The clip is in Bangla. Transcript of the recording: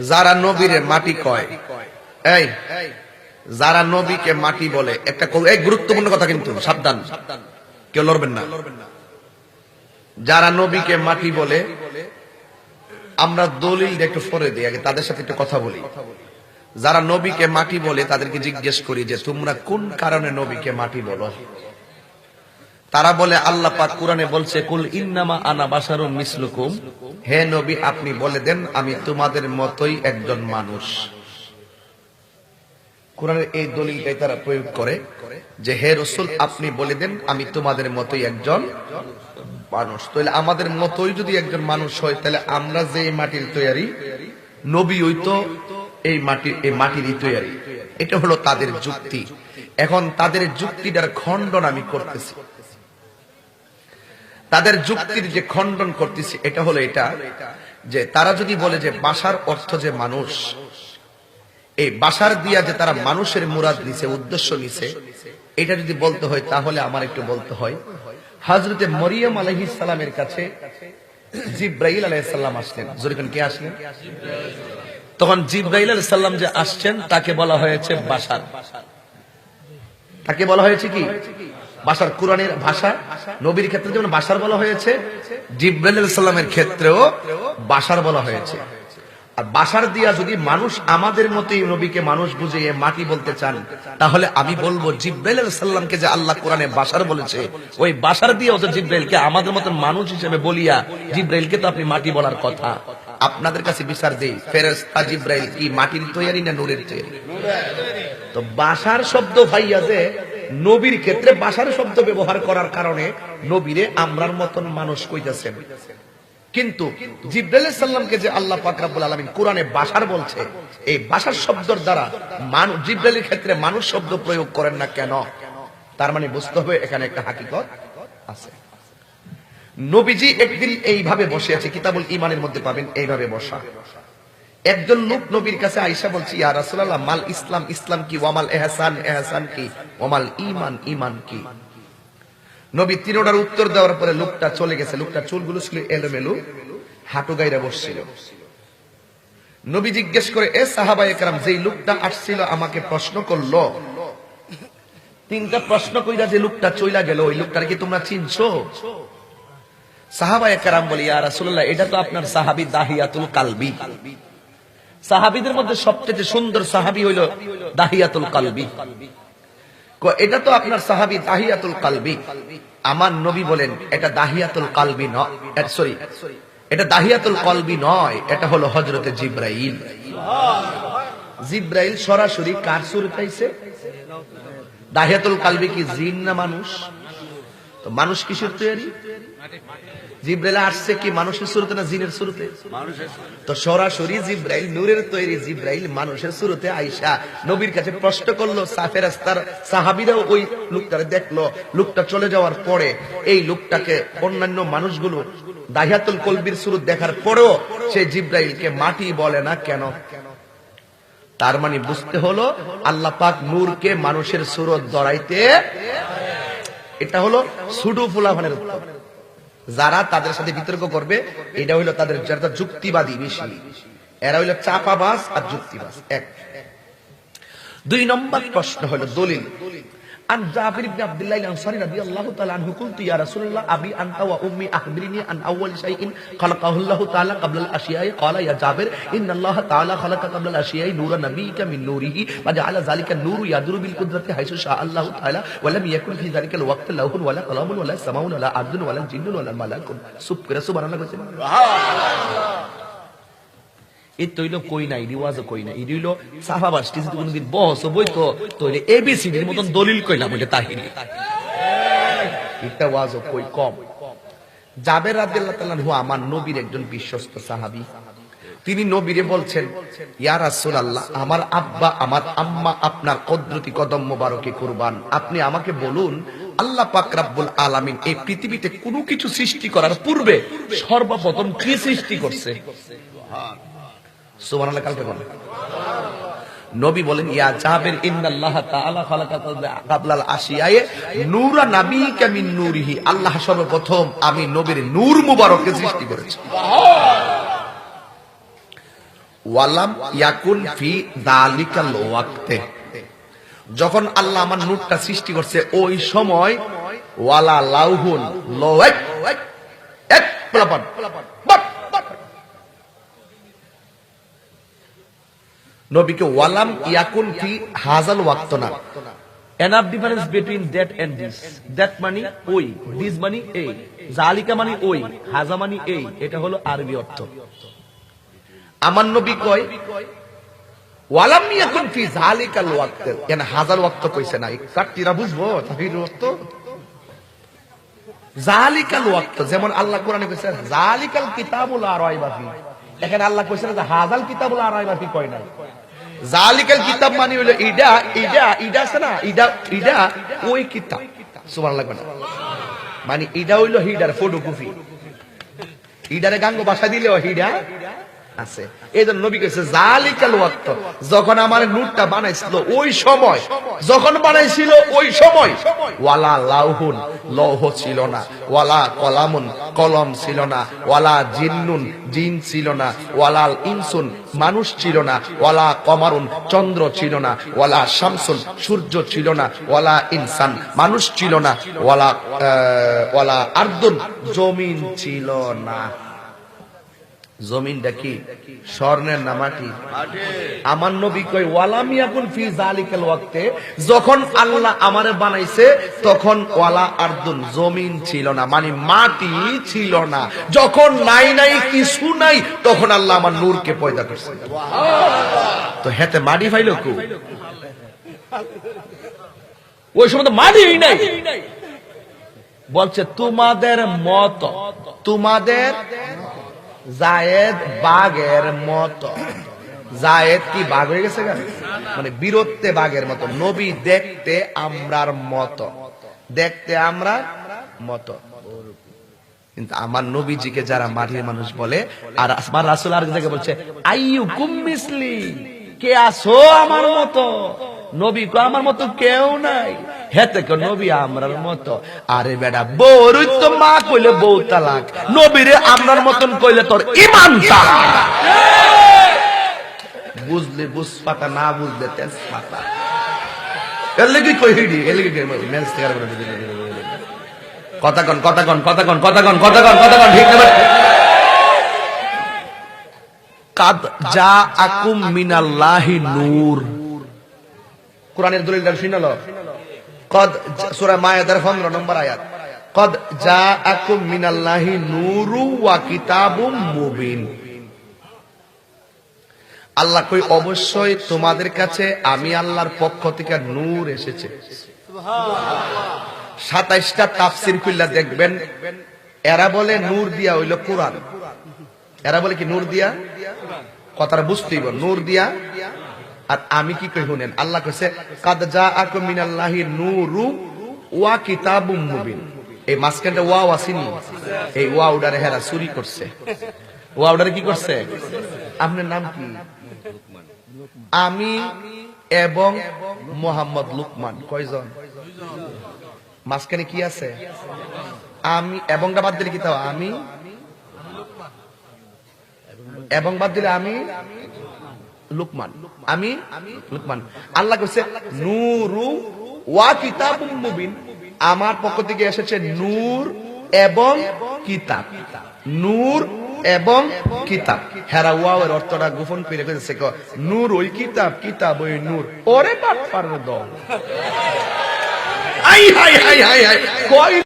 যারা নবীরে মাটি কয়। এই, যারা নবীকে মাটি বলে, একটা এই গুরুত্বপূর্ণ কথা কিন্তু, সাবধান। কেউ লড়বেন না। যারা নবীকে মাটি বলে, আমরা দলিল একটু ফরে দিই, আগে তাদের সাথে একটু কথা বলি। যারা নবীকে মাটি বলে, তাদেরকে জিজ্ঞেস করি যে, তোমরা কোন কারণে নবীকে মাটি বলো? তারা বলে, আল্লাহ পাক কোরআনে বলছে, কুল ইন্নামা আনা বাসারুম মিসলুকুম। হে নবী, আপনি বলে দেন, আমি তোমাদের মতোই একজন মানুষ। কোরআনের এই দলিলটাই তারা প্রয়োগ করে যে, হে রসুল, আপনি বলে দেন, আমি তোমাদের মতোই একজন মানুষ। তাহলে আমাদের মতোই যদি একজন মানুষ হয়, তাহলে আমরা যে মাটির তৈরি নবী ওই তো এই মাটি, এই মাটিরই তৈরি এটা হলো তাদের যুক্তি। এখন তাদের যুক্তিটার খণ্ডন আমি করতেছি। তাদের যুক্তির যে খণ্ডন করতেছি, এটা হলো এটা, যে তারা যদি বলে যে বাসার অর্থ যে মানুষ, এই বাসার দিয়া যে তারা মানুষের মুরাদ নিছে, উদ্দেশ্য নিছে, এটা যদি বলতে হয়, তাহলে আমার একটু বলতে হয়। হাজরতে মরিয়ম আলহিস সালামের কাছে জিব্রাইল আলাইসাল্লাম আসলেন। জরিকান কে আসলেন? তখন জিব্রাইল আলাইহিস সালাম যে আসছেন, তাকে বলা হয়েছে বাসার। তাকে বলা হয়েছে কি? বাসার কোরআনের ভাষা, নবীর ক্ষেত্রে যেমন বাসার বলা হয়েছে, জিব্রাইল সালামের ক্ষেত্রেও বাসার বলা হয়েছে। আর বাসার দিয়া যদি মানুষ আমাদের মতোই নবীকে মানুষ বুঝিয়ে মাটি বলতে চান, তাহলে আমি বলব জিব্রাইল যে আল্লাহ কোরআনে বাসার বলেছে, ওই বাসার দিয়ে তো জিব্রাইলকে আমাদের মতন মানুষ হিসেবে বলিয়া জিব্রাইলকে তো আপনি মাটি বলার কথা। আপনাদের কাছে বিচার দেই, ফেরেশতা জিব্রাইল কি মাটির তৈরি না নূরের তৈরি তো বাসার শব্দ ভাইয়া যে নবীর ক্ষেত্রে বাসার শব্দ ব্যবহার করার কারণে নবীরে আমরার মতন মানুষ কইতেছেন। কিন্তু জিব্রাইল সাল্লামকে যে আল্লাহ পাক রাব্বুল আলামিন কোরআনে বাসার বলছে, এই বাসার শব্দের দ্বারা মানুষ জিব্রাইলের ক্ষেত্রে মানুষ শব্দ প্রয়োগ করেন না কেন? তার মানে বুঝতে হবে এখানে একটা হাকিকত আছে। নবীজি একদিন এইভাবে বসে আছে, কিতাবুল ইমানের মধ্যে পাবেন, এইভাবে বসা। একজন লোক নবীর কাছে আইসা বলছি, ইয়া রাসূলুল্লাহ, মাল ইসলাম ইসলাম কি? ওয়ামাল এহসান এহসান কি? ওয়ামাল ঈমান ঈমান কি? নবী তিনোটার উত্তর দেওয়ার পরে লোকটা চলে গেছে। লোকটা চুলগুলো ছিল এলোমেলো, হাঁটু গাইরা বসছিল। নবী জিজ্ঞেস করে, এ সাহাবা একরাম যেই লোকটা আসছিল আমাকে প্রশ্ন করল? তিনটা প্রশ্ন কইরা যে লোকটা চইলা গেল, ওই লোকটার কি তোমরা চিনছো? সাহাবা একরাম বলি, ইয়া রাসূলুল্লাহ, এটা তো আপনার সাহাবী দাহিয়াতুল কালবি। সাহাবীদের মধ্যে সবচেয়ে সুন্দর সাহাবী হইল দাহিয়াতুল কালবি। এটা তো আপনার সাহাবী দাহিয়াতুল কালবি। আমার নবী বলেন, এটা দাহিয়াতুল কালবি নয় সরি, এটা দাহিয়াতুল কলবি নয়, এটা হলো হজরতে জিব্রাইল। জিব্রাইল সরাসরি কার সুরে চাইছে দাহিয়াতুল কালবি কি জিন না মানুষ? তো মানুষ কিসের তৈরি? জিব্রাইল আসছে কি মানুষের শুরুতে না জিনের শুরুতে তো সরাসরি জিব্রাইল নূরের তৈরি জিব্রাইল মানুষের শুরুতে আইসা নবীর কাছে প্রশ্ন করল সাফেরাস্তার সাহাবিরাও ওই লোকটারে দেখল। লোকটা চলে যাওয়ার পরে এই লোকটাকে অন্যান্য মানুষগুলো দাহিয়াতুল কলবির শুরু দেখার পরেও সে জিব্রাইলকে মাটি বলে না কেন? তার মানে বুঝতে হলো আল্লাহ পাক নূরকে মানুষের সুরত দড়াইতে এটা হলো সুডু ফুলাভানের উত্তর। যারা তাদের সাথে বিতর্ক করবে, এটা হইল তাদের যারা যুক্তিবাদী বেশি। এরা হইল চাপাবাস আর যুক্তিবাস এক। দুই নম্বর প্রশ্ন হলো দলিল। عن جابر بن عبد الله الأنصاري رضي الله تعالى عنه قلت يا رسول الله أبي أنت وأمي أخبرني عن أول شيء خلقه الله تعالى قبل الأشياء. قال يا جابر إن الله تعالى خلق قبل الأشياء نور نبيك من نوره وجعل ذلك النور يدور بالقدرة حيث شاء الله تعالى ولم يكن في ذلك الوقت لوح ولا قلم ولا سماء ولا عبد ولا جن ولا ملك. سبحان الله. এই তৈল কই নাই, রিওয়াজও কই নাই। এই হইল সাহাবাস কিছু কোনদিন বহস বই তো তৈলে এবিসিডির মতন দলিল কইলাম, ওইটা তাহিরি। এটা ওয়াজও কই কম। জাবের রাদিয়াল্লাহু তাআলা হু আমার নবীর একজন বিশ্বস্ত সাহাবী। তিনি নবীরে বলছেন, ইয়া রাসূলুল্লাহ, আমার আব্বা, আমার আম্মা, আপনার কদরতি কদম মোবারকে কুরবান। আপনি আমাকে বলুন, আল্লাহ পাক রাব্বুল আলামিন এই পৃথিবীতে কোনো কিছু সৃষ্টি করার পূর্বে সর্বপ্রথম কি সৃষ্টি করছে? নবী বলেন, ইয়া জাবের, ইন্নাল্লাহ তাআলা খালাকা কাবলাল আশিয়ায়ে নূরা নাবিকা মিন নূরিহি। আল্লাহ সর্বপ্রথম আমি নবীর নূর মুবারককে সৃষ্টি করেছি। ওয়ালাম ইয়াকুন ফি যখন আল্লাহ আমার নূরটা সৃষ্টি করছে, ওই সময় ওয়ালা লাউহুন এক। নবীকে ওয়ালাম ইয়াকুন ফি হাজাল ওয়াক্ত না enough difference between that and this. That মানে ওই। This মানে এই। জালিকা মানে ওই। হাজা মানে এই। এটা হলো আরবি অর্থ। আমার নবী কয়, ওয়ালাম ইয়াকুন ফি জালিকাল ওয়াক্ত। কেন হাজাল ওয়াক্ত কইছে না? কাটিরা বুঝব তাহির ওয়াক্ত জালিকাল ওয়াক্ত, যেমন আল্লাহ কোরআনে কইছে, জালিকাল কিতাবুল আর রাইবা ফি। এখানে আল্লাহ কইছে না যে হাজাল কিতাবুল আর রাইবা ফি কয় নাই? জালিকাল কিতাব মানে হইল ইডা ইডা ইডা আছে না? ইডা ইডা, ওই কিতাব। সুবহানাল্লাহ লাগবে না? মানে ইডা হইল হিডার ফটোকপি ইডারে গাঙ্গ বাসা দিলেও হিডা আছে। এই জন্য নবী কইছে জালিকাল ওয়াক্ত। যখন আমার নূরটা বানাইছিল ওই সময়, যখন বানাইছিল ওই সময়, ওয়ালা লাউহুন, লৌহ ছিল না, ওয়ালা কলামুন, কলম ছিল না, ওয়ালা জিন্নুন, জিন ছিল না, ওয়ালাল ইনসুন, মানুষ ছিল না, ওয়ালা কমারুন, চন্দ্র ছিল না, ওয়ালা শামসুন, সূর্য ছিল না, ওয়ালা ইনসান, মানুষ ছিল না, ওয়ালা ওয়ালা আর্দুন, জমিন ছিল না। জমিনটা কি? স্বর্ণের না মাটি আমার নবী কই ওয়ালাম ইয়াকুন ফি জালিকাল ওয়াক্তে। যখন আল্লাহ আমারে বানাইছে, তখন ওয়ালা আরদুন, জমিন ছিল না মানে মাটি ছিল না। যখন নাই নাই, কিছু নাই, তখন আল্লাহ আমার নূরকে পয়দা করছে। তো হেতে মাটি ফাইল কু? ওই সময় তো মানেই নাই। বলছে, তোমাদের মত, তোমাদের জায়েদ বাঘের মতো। জায়েদ কি বাঘ হয়ে গেছে? মানে বীরত্বে বাঘের মতো। নবী দেখতে আমরার মতো। দেখতে আমরা মতো। কিন্তু আমার নবীজিকে যারা মাটির মানুষ বলে, আর আমার রাসুল আর জায়গায় বলছে আইয়ু কুমিসলি কে আসো আমার মতো? নবী কো আমার মতো কেউ নাই। কোরআনের দলিলটা শুনালো কদ সূরা মায়াদার 15 নম্বর আয়াত। কদ যা আকুম মিনাল্লাহি নূরু ওয়া কিতাবুম মুবিন। আল্লাহ কই অবশ্যই তোমাদের কাছে আমি আল্লাহর পক্ষ থেকে নূর এসেছে। সাতাইশটা তাফসির খুললা দেখবেন এরা বলে নূর দিয়া হইল কোরআন। এরা বলে কি নূর দিয়া? কথাটা বুঝতেই বল নূর দিয়া আর আমি কি কই শুনেন? আল্লাহ কইছে, কাদ যা আকুম মিনাল্লাহি নূরু ওয়া কিতাবুম মুবিন। এই মাঝখানটা ওয়াও আসেনি। এই ওয়াউডারে হেরা চুরি করছে। ওয়াউডারে কি করছে? আপনার নাম কি? আমি এবং মোহাম্মদ লুকমান। কয়জন? মাঝখানে কি আছে? আমি এবংটা বাদ দিলে কি তাও? আমি? এবং বাদ দিলে আমি? লুকমান আমি লুকমান আল্লাহ কইছে, নূরু ওয়া কিতাবুম মুবিন। আমার পক্ষ থেকে এসেছে নূর এবং কিতাব। নূর এবং কিতাব। হেরা ওয়াওয়ের অর্থটা গোপন কইছে, ক- নূর ওই কিতাব কিতাব ওই নূর। ওরে বাপ পারে দল আই, হাই হাই হাই হাই। কয়